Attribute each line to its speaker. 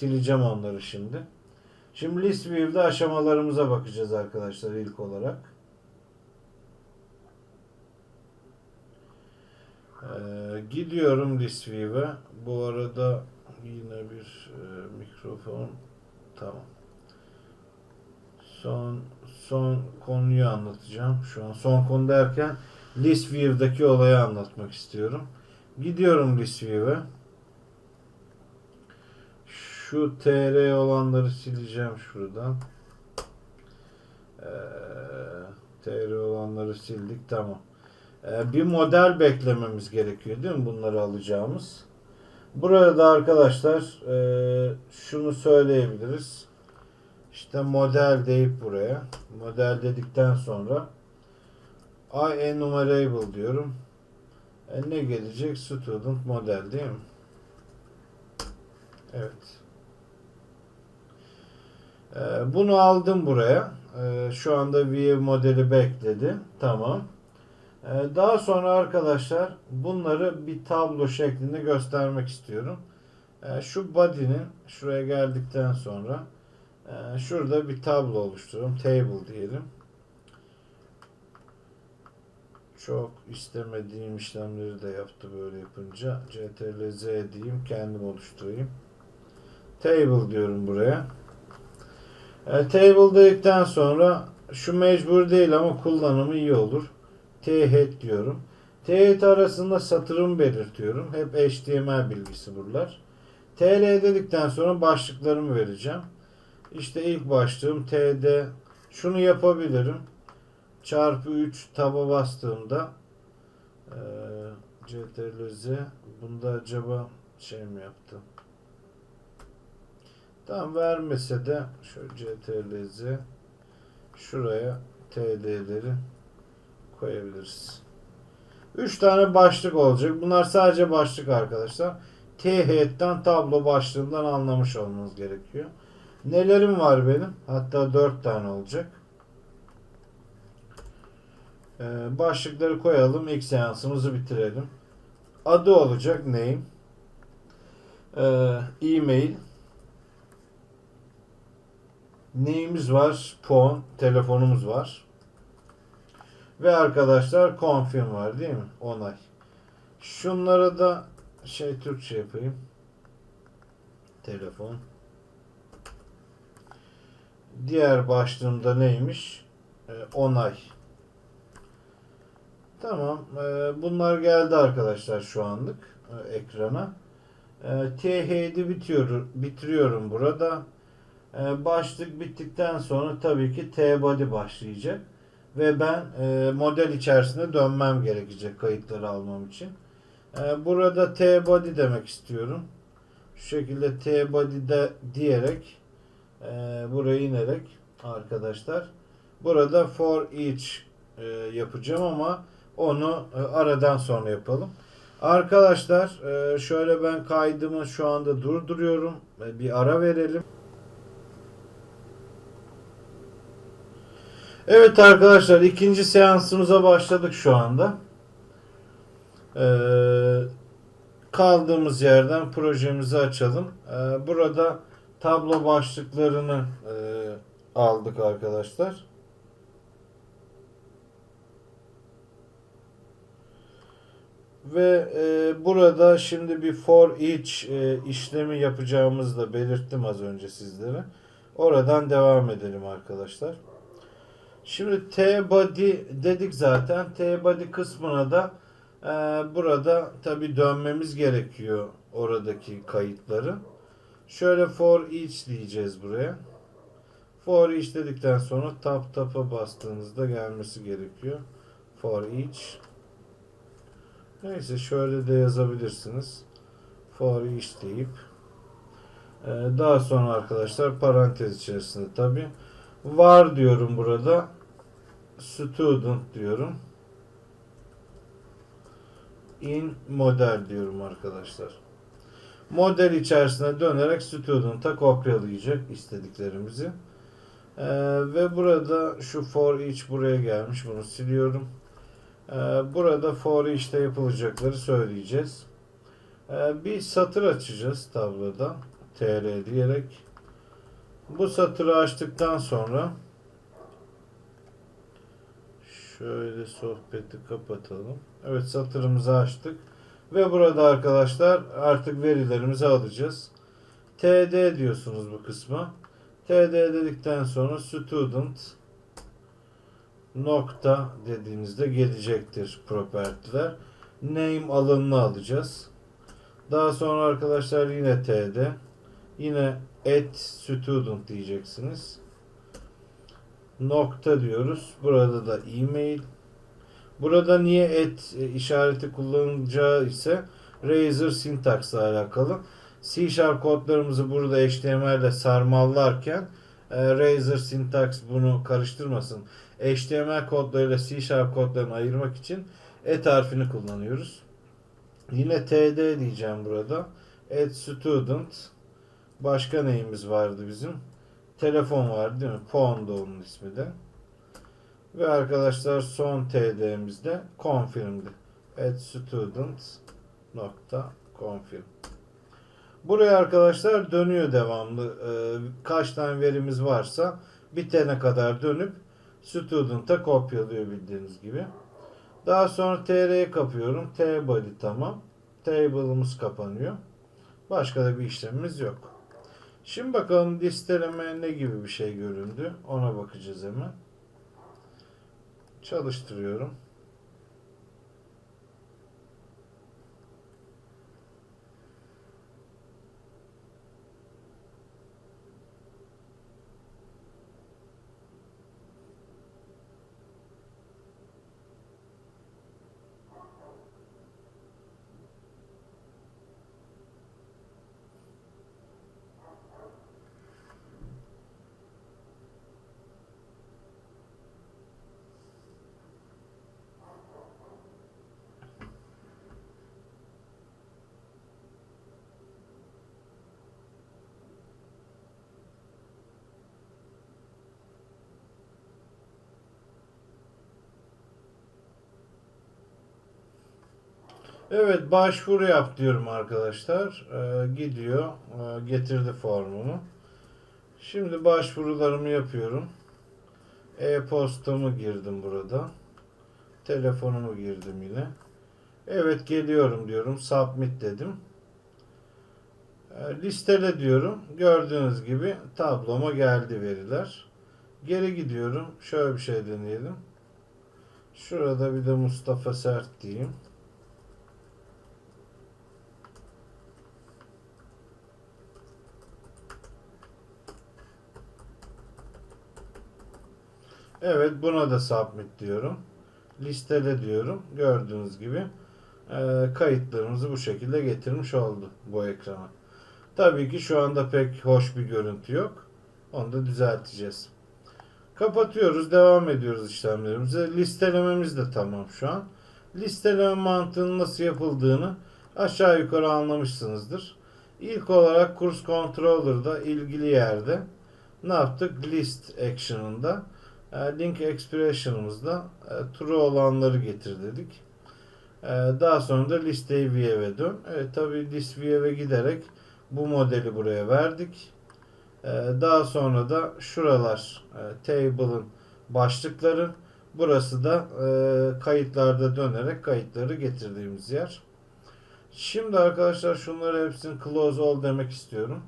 Speaker 1: Sileceğim onları şimdi. Şimdi list view'de aşamalarımıza bakacağız arkadaşlar ilk olarak. Ee, gidiyorum list view'e. Bu arada yine bir e, mikrofon tamam. Son son konuyu anlatacağım. Şu an son konu derken list view'daki olayı anlatmak istiyorum. Gidiyorum list view'e. Şu tr olanları sileceğim şuradan. Ee, tr olanları sildik tamam. Ee, bir model beklememiz gerekiyor değil mi bunları alacağımız? Burada arkadaşlar e, şunu söyleyebiliriz. İşte model deyip buraya. Model dedikten sonra I enumerable diyorum. E, ne gelecek? Student model değil mi? Evet. E, bunu aldım buraya. E, şu anda view modeli bekledi. Tamam. E, daha sonra arkadaşlar bunları bir tablo şeklinde göstermek istiyorum. Şu body'nin şuraya geldikten sonra e, şurada bir tablo oluşturuyorum. Table diyelim. Çok istemediğim işlemleri de yaptı böyle yapınca. Ctrl Z diyeyim kendim oluşturayım. Table diyorum buraya. E, table dedikten sonra şu mecbur değil ama kullanımı iyi olur. T-head diyorum. T-head arasında satırımı belirtiyorum. Hep HTML bilgisi buralar. TR dedikten sonra başlıklarımı vereceğim. İşte ilk başlığım TD. Şunu yapabilirim. Çarpı 3 taba bastığımda eee CTRL Z bunda acaba şey mi yaptı? Tam vermese de şöyle CTRL Z şuraya TD'leri koyabiliriz. 3 tane başlık olacak. Bunlar sadece başlık arkadaşlar. T-head'den tablo başlığından anlamış olmanız gerekiyor. Nelerim var benim? Hatta 4 tane olacak. Ee, başlıkları koyalım. İlk seansımızı bitirelim. Adı olacak name. Ee, e-mail. Neyimiz var? Phone. Telefonumuz var. Ve arkadaşlar confirm var değil mi? Onay. Şunlara da şey Türkçe yapayım. Telefon. Diğer başlığımda neymiş? Ee, onay. Tamam. Ee, bunlar geldi arkadaşlar şu anlık e, ekrana. Ee, TH'di bitiyor, bitiriyorum burada. Ee, başlık bittikten sonra tabii ki T-body başlayacak. Ve ben e, model içerisinde dönmem gerekecek kayıtları almam için. Ee, burada T-body demek istiyorum. Şu şekilde T-body de diyerek e, buraya inerek arkadaşlar burada for each e, yapacağım ama onu aradan sonra yapalım. Arkadaşlar şöyle ben kaydımı şu anda durduruyorum. Bir ara verelim. Evet arkadaşlar ikinci seansımıza başladık şu anda. Ee, kaldığımız yerden projemizi açalım. Ee, burada tablo başlıklarını e, aldık arkadaşlar. Ve e, burada şimdi bir for each e, işlemi yapacağımızı da belirttim az önce sizlere. Oradan devam edelim arkadaşlar. Şimdi T body dedik zaten. T body kısmına da e, burada tabi dönmemiz gerekiyor oradaki kayıtları. Şöyle for each diyeceğiz buraya. For each dedikten sonra tap tapa bastığınızda gelmesi gerekiyor. For each. Neyse şöyle de yazabilirsiniz. For each deyip e, daha sonra arkadaşlar parantez içerisinde tabi var diyorum burada. Student diyorum. In model diyorum arkadaşlar. Model içerisine dönerek student'a kopyalayacak istediklerimizi. Ee, ve burada şu for each buraya gelmiş. Bunu siliyorum. Ee, burada for each'te yapılacakları söyleyeceğiz. Ee, bir satır açacağız tabloda. tr diyerek bu satırı açtıktan sonra şöyle sohbeti kapatalım. Evet satırımızı açtık. Ve burada arkadaşlar artık verilerimizi alacağız. TD diyorsunuz bu kısma. TD dedikten sonra student nokta dediğinizde gelecektir propertiler. Name alanını alacağız. Daha sonra arkadaşlar yine TD. Yine at student diyeceksiniz. Nokta diyoruz. Burada da e-mail. Burada niye et e, işareti kullanacağı ise Razor syntax ile alakalı. C Sharp kodlarımızı burada HTML ile sarmallarken e, Razor syntax bunu karıştırmasın. HTML kodlarıyla C Sharp kodlarını ayırmak için et harfini kullanıyoruz. Yine TD diyeceğim burada. Add student. Başka neyimiz vardı bizim? Telefon vardı değil mi? Phone da onun ismi de. Ve arkadaşlar son TD'mizde confirm'di. Add student. Buraya arkadaşlar dönüyor devamlı. Ee, kaç tane verimiz varsa bitene kadar dönüp student'a kopyalıyor bildiğiniz gibi. Daha sonra tr'ye kapıyorum. T body tamam. Table'ımız kapanıyor. Başka da bir işlemimiz yok. Şimdi bakalım listeleme ne gibi bir şey göründü. Ona bakacağız hemen. Çalıştırıyorum. Evet başvuru yap diyorum arkadaşlar. Ee, gidiyor. Ee, getirdi formumu. Şimdi başvurularımı yapıyorum. E-postamı girdim burada. Telefonumu girdim yine. Evet geliyorum diyorum. Submit dedim. Ee, listele diyorum. Gördüğünüz gibi tabloma geldi veriler. Geri gidiyorum. Şöyle bir şey deneyelim. Şurada bir de Mustafa Sert diyeyim. Evet buna da submit diyorum. Listele diyorum. Gördüğünüz gibi e, kayıtlarımızı bu şekilde getirmiş oldu bu ekrana. Tabii ki şu anda pek hoş bir görüntü yok. Onu da düzelteceğiz. Kapatıyoruz. Devam ediyoruz işlemlerimize. Listelememiz de tamam şu an. Listeleme mantığının nasıl yapıldığını aşağı yukarı anlamışsınızdır. İlk olarak kurs controller'da ilgili yerde ne yaptık? List action'ında link expression'ımızda e, true olanları getir dedik. E, daha sonra da listeyi view'e dön. Evet tabi list view'e giderek bu modeli buraya verdik. E, daha sonra da şuralar e, table'ın başlıkları. Burası da e, kayıtlarda dönerek kayıtları getirdiğimiz yer. Şimdi arkadaşlar şunları hepsini close all demek istiyorum.